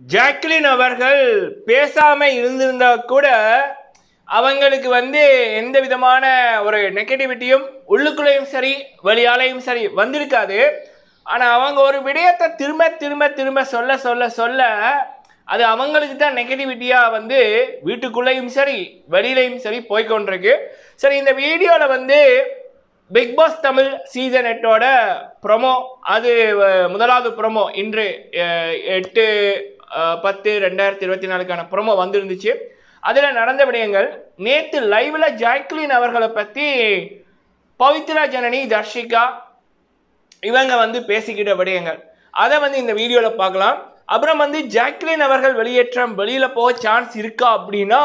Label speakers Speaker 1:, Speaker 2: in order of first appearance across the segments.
Speaker 1: Jacqueline அவர்கள் பேசாம இருந்திருந்தா கூட அவங்களுக்கு வந்து எந்த விதமான ஒரு நெகட்டிவிட்டியும் உள்ளுக்குள்ளேயும் சரி வழியாலையும் சரி வந்திருக்காது. ஆனால் அவங்க ஒரு விடயத்தை திரும்ப திரும்ப திரும்ப சொல்ல சொல்ல சொல்ல அது அவங்களுக்கு தான் நெகட்டிவிட்டியாக வந்து வீட்டுக்குள்ளேயும் சரி வெளியிலையும் சரி போய்க்கொண்டிருக்கு. சரி இந்த வீடியோவில் வந்து பிக் பாஸ் தமிழ் சீசன் எட்டோட ப்ரொமோ அது முதலாவது ப்ரொமோ இன்று எட்டு பத்து ரெண்டாயிரத்தி இருபத்தி நாலுக்கான ப்ரொமோ வந்திருந்துச்சு. அதில் நடந்த விடயங்கள் நேற்று லைவில் ஜாக்லின் அவர்களை பற்றி பவித்ரா ஜனனி தர்ஷிகா இவங்க வந்து பேசிக்கிட்ட விடயங்கள். அதை வந்து இந்த வீடியோவில் பார்க்கலாம். அப்புறம் வந்து ஜாக்லின் அவர்கள் வெளியேற்றம் வெளியில் போக சான்ஸ் இருக்கா அப்படின்னா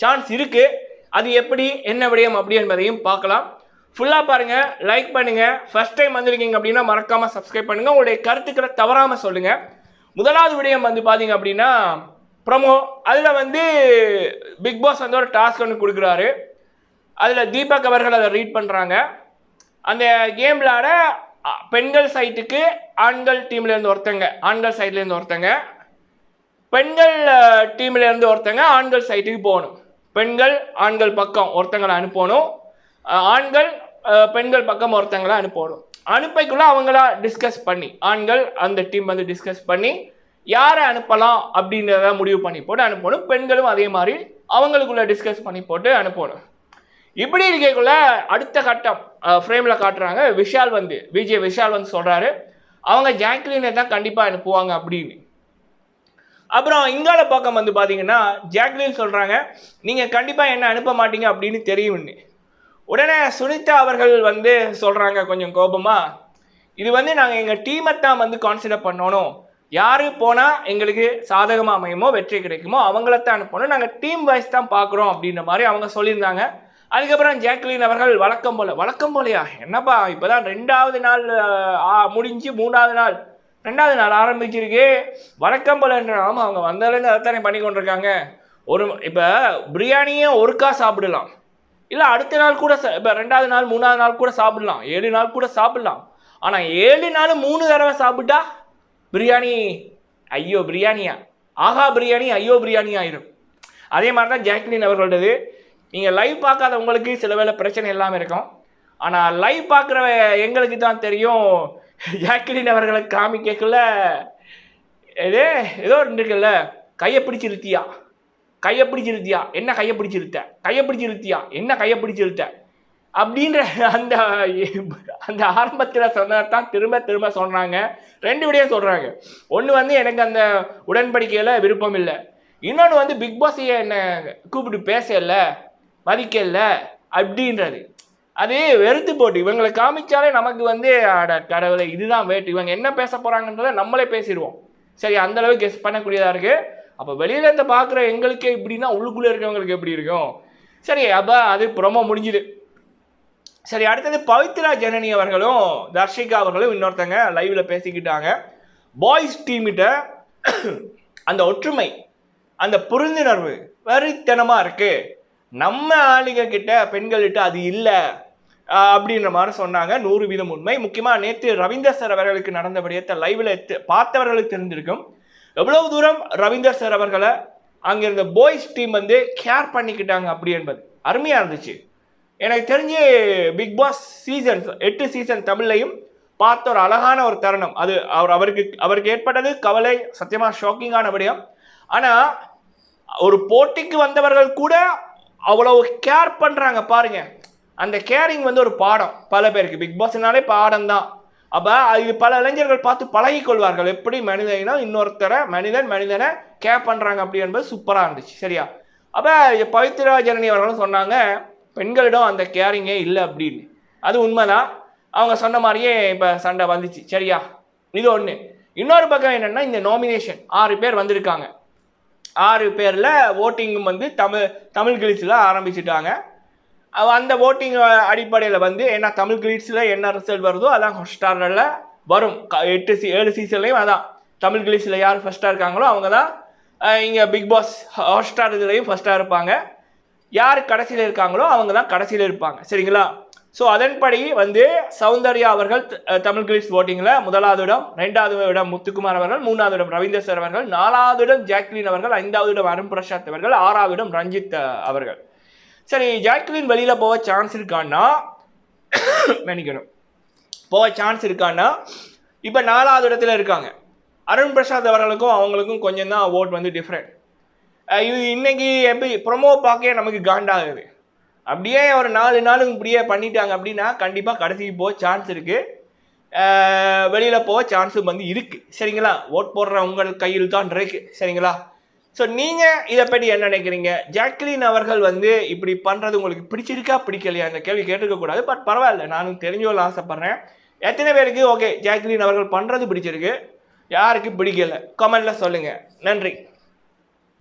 Speaker 1: சான்ஸ் இருக்குது அது எப்படி என்ன விடயம் அப்படி என்பதையும் பார்க்கலாம். ஃபுல்லாக பாருங்கள் லைக் பண்ணுங்கள் ஃபஸ்ட் டைம் வந்திருக்கீங்க அப்படின்னா மறக்காமல் சப்ஸ்கிரைப் பண்ணுங்கள் உங்களுடைய கருத்துக்களை தவறாமல் சொல்லுங்கள் முதலாவது விடயம் வந்து பார்த்தீங்க அப்படின்னா ப்ரமோ அதில் வந்து பிக் பாஸ் வந்து ஒரு டாஸ்க் ஒன்று கொடுக்குறாரு. அதில் தீபக் அவர்கள் அதை ரீட் பண்ணுறாங்க அந்த கேம் விளாட பெண்கள் சைட்டுக்கு ஆண்கள் டீம்லேருந்து ஒருத்தங்க ஆண்கள் சைட்லேருந்து ஒருத்தங்க. பெண்கள் டீம்லேருந்து ஒருத்தங்க ஆண்கள் சைட்டுக்கு போகணும். பெண்கள் ஆண்கள் பக்கம் ஒருத்தங்களை அனுப்பணும். ஆண்கள் பெண்கள் பக்கம் ஒருத்தங்களை அனுப்பணும். அனுப்பைக்குள்ளே அவங்களா டிஸ்கஸ் பண்ணி ஆண்கள் அந்த டீம் வந்து டிஸ்கஸ் பண்ணி யாரை அனுப்பலாம் அப்படின்றத முடிவு பண்ணி போட்டு அனுப்பணும். பெண்களும் அதே மாதிரி அவங்களுக்குள்ளே டிஸ்கஸ் பண்ணி போட்டு அனுப்பணும். இப்படி இருக்கக்குள்ளே அடுத்த கட்டம் ஃப்ரேமில் காட்டுறாங்க விஷால் வந்து விஜய் விஷால் வந்து சொல்கிறாரு அவங்க ஜாக்லினை தான் கண்டிப்பாக அனுப்புவாங்க அப்படின்னு. அப்புறம் இங்கால பக்கம் வந்து பார்த்தீங்கன்னா ஜாக்லின் சொல்கிறாங்க நீங்கள் கண்டிப்பாக என்ன அனுப்ப மாட்டீங்க அப்படின்னு தெரியும்னு. உடனே சுனிதா அவர்கள் வந்து சொல்கிறாங்க கொஞ்சம் கோபமாக இது வந்து நாங்கள் எங்கள் டீமை தான் வந்து கான்சிடர் பண்ணணும். யார் போனால் எங்களுக்கு சாதகமாக அமையுமோ வெற்றி கிடைக்குமோ அவங்களத்தான் அனுப்பணும். நாங்கள் டீம் வைஸ் தான் பார்க்குறோம் அப்படின்ற மாதிரி அவங்க சொல்லியிருந்தாங்க. அதுக்கப்புறம் ஜாக்லின் அவர்கள் வழக்கம் போல வழக்கம் போலையா? என்னப்பா இப்போ தான் ரெண்டாவது நாள் முடிஞ்சு மூணாவது நாள் ரெண்டாவது நாள் ஆரம்பிச்சிருக்கு. வழக்கம் போலன்ற ஆமாம் அவங்க வந்ததுலேருந்து அதைத்தானே பண்ணி கொண்டிருக்காங்க. ஒரு இப்போ பிரியாணியே ஒருக்கா சாப்பிடலாம். இல்லை அடுத்த நாள் கூட இப்போ ரெண்டாவது நாள் மூணாவது நாள் கூட சாப்பிடலாம். ஏழு நாள் கூட சாப்பிடலாம். ஆனால் ஏழு நாள் மூணு தடவை சாப்பிட்டா பிரியாணி ஐயோ பிரியாணியா? ஆஹா பிரியாணி ஐயோ பிரியாணி ஆயிரும் அதே மாதிரி தான் ஜாக்லின் அவர்களோடது. நீங்கள் லைவ் பார்க்காத உங்களுக்கு சில வேலை பிரச்சனை எல்லாமே இருக்கும். ஆனால் லைவ் பார்க்குற எங்களுக்கு தான் தெரியும். ஜாக்லின் அவர்களை காமிக்கக்குள்ள இது ஏதோ இருக்குல்ல கையை பிடிச்சிருத்தியா கையை பிடிச்சி இழுத்தியா? என்ன கையை பிடிச்சி இழுத்த? கையை பிடிச்சி இழுத்தியா? என்ன கையை பிடிச்சி இழுத்த? அப்படின்ற அந்த அந்த ஆரம்பத்தில் சொன்னதான் திரும்ப திரும்ப சொல்கிறாங்க ரெண்டு விடையும் சொல்கிறாங்க ஒன்று வந்து எனக்கு அந்த உடன்படிக்கையில் விருப்பம் இல்லை. இன்னொன்று வந்து பிக் பாஸையை என்னை கூப்பிட்டு பேசல மதிக்கல அப்படின்றது. அது வெறுத்து போட்டு இவங்களை காமிச்சாலே நமக்கு வந்து அட கடவுளை இதுதான் வேட்டு. இவங்க என்ன பேச போகிறாங்கன்றதை நம்மளே பேசிடுவோம். சரி அந்தளவுக்கு கெஸ் பண்ணக்கூடியதாக இருக்குது அப்போ வெளியில இருந்து பார்க்குற எங்களுக்கே இப்படின்னா உள்ளுக்குள்ளே இருக்கவங்களுக்கு எப்படி இருக்கும்? சரி அப்போ அது ப்ரொமோ முடிஞ்சுது. சரி அடுத்தது பவித்ரா ஜனனி அவர்களும் தர்ஷிகா அவர்களும் இன்னொருத்தங்க லைவ்ல பேசிக்கிட்டாங்க. பாய்ஸ் டீமிட்ட அந்த ஒற்றுமை அந்த புரிந்துணர்வு வரித்தனமாக இருக்குது நம்ம ஆளுங்க கிட்ட பெண்கள்கிட்ட அது இல்லை அப்படின்ற மாதிரி சொன்னாங்க. நூறு வீதம் உண்மை. முக்கியமாக நேற்று ரவீந்தர் சார் அவர்களுக்கு நடந்த விடயத்தை லைவில் பார்த்தவர்களுக்கு தெரிஞ்சிருக்கும். எவ்வளவு தூரம் ரவீந்தர் சார் அவர்களை அங்கே இருந்த பாய்ஸ் டீம் வந்து கேர் பண்ணிக்கிட்டாங்க அப்படி என்பது அருமையாக இருந்துச்சு. எனக்கு தெரிஞ்சு பிக் பாஸ் சீசன் எட்டு சீசன் தமிழ்லையும் பார்த்த ஒரு அழகான ஒரு தருணம். அது அவர் அவருக்கு அவருக்கு ஏற்பட்டது கவலை சத்தியமாக ஷாக்கிங்கான விடயம். ஆனால் ஒரு போட்டிக்கு வந்தவர்கள் கூட அவ்வளவு கேர் பண்ணுறாங்க பாருங்க. அந்த கேரிங் வந்து ஒரு பாடம். பல பேருக்கு. பிக் பாஸ்னாலே பாடம் தான் அப்போ அது பல இளைஞர்கள் பார்த்து பழகி கொள்வார்கள் எப்படி மனிதனா இன்னொருத்தரை மனிதன் மனிதனை கேர் பண்ணுறாங்க அப்படி என்பது சூப்பராக இருந்துச்சு. சரியா? அப்போ பவித்ரா ஜனனி அவர்களும் சொன்னாங்க பெண்களிடம் அந்த கேரிங்கே இல்லை அப்படின்னு. அது உண்மைதான். அவங்க சொன்ன மாதிரியே இப்போ சண்டை வந்துச்சு. சரியா? இது ஒன்று இன்னொரு பக்கம் என்னென்னா இந்த நாமினேஷன் ஆறு பேர் வந்திருக்காங்க. ஆறு பேரில் ஓட்டிங்கும் வந்து தமிழ் தமிழ் கிளிஸில் ஆரம்பிச்சிட்டாங்க. அந்த ஓட்டிங் அடிப்படையில் வந்து என்ன தமிழ் கிளீட்ஸில் என்ன ரிசல்ட் வருதோ அதான் ஃபஸ்ட் ஸ்டாரில் வரும். எட்டு சி ஏழு சீசன்லேயும் அதான். தமிழ் கிளீஸில் யார் ஃபஸ்ட்டாக இருக்காங்களோ அவங்க தான் இங்கே பிக் பாஸ் ஹாட் ஸ்டார் இதுலேயும் ஃபஸ்ட்டாக இருப்பாங்க. யார் கடைசியில் இருக்காங்களோ அவங்க தான் கடைசியில் இருப்பாங்க. சரிங்களா? ஸோ அதன்படி வந்து சௌந்தர்யா அவர்கள் த- தமிழ் கிளீஸ் ஓட்டிங்கில் முதலாவது இடம் ரெண்டாவது இடம் முத்துக்குமார் அவர்கள் மூணாவது இடம் ரவீந்தர் சார் அவர்கள் நாலாவது இடம் ஜாக்லின் அவர்கள் ஐந்தாவது இடம் அருண் பிரசாத் அவர்கள் ஆறாவது இடம் ரஞ்சித் அவர்கள். சரி ஜாக்லின் வெளியில் போக சான்ஸ் இருக்கான்னா? நினைக்கணும் போக சான்ஸ் இருக்கான்னா இப்போ நாலாவது இடத்துல இருக்காங்க. அருண் பிரசாத் அவர்களுக்கும் அவங்களுக்கும் கொஞ்சம் தான் ஓட் வந்து டிஃப்ரெண்ட் இது இன்னைக்கு எப்படி ப்ரொமோ பார்க்க நமக்கு காண்டாகுது. அப்படியே ஒரு நாலு நாள் இப்படியே பண்ணிட்டாங்க அப்படின்னா கண்டிப்பாக கடைசிக்கு போக சான்ஸ் இருக்குது வெளியில் போக சான்ஸும் வந்து இருக்குது சரிங்களா? ஓட் போடுற உங்கள் கையில் தான் இருக்குது சரிங்களா? ஸோ நீங்கள் இதை பற்றி என்ன நினைக்கிறீங்க? ஜாக்லின் அவர்கள் வந்து இப்படி பண்ணுறது உங்களுக்கு பிடிச்சிருக்கா பிடிக்கலையா? அந்த கேள்வி கேட்டுக்க பட் பரவாயில்ல நானும் தெரிஞ்சவள்ள ஆசைப்பட்றேன். எத்தனை பேருக்கு ஓகே ஜாக்லின் அவர்கள் பண்ணுறது பிடிச்சிருக்கு யாருக்கு பிடிக்கல? கமெண்டில் சொல்லுங்கள் நன்றி.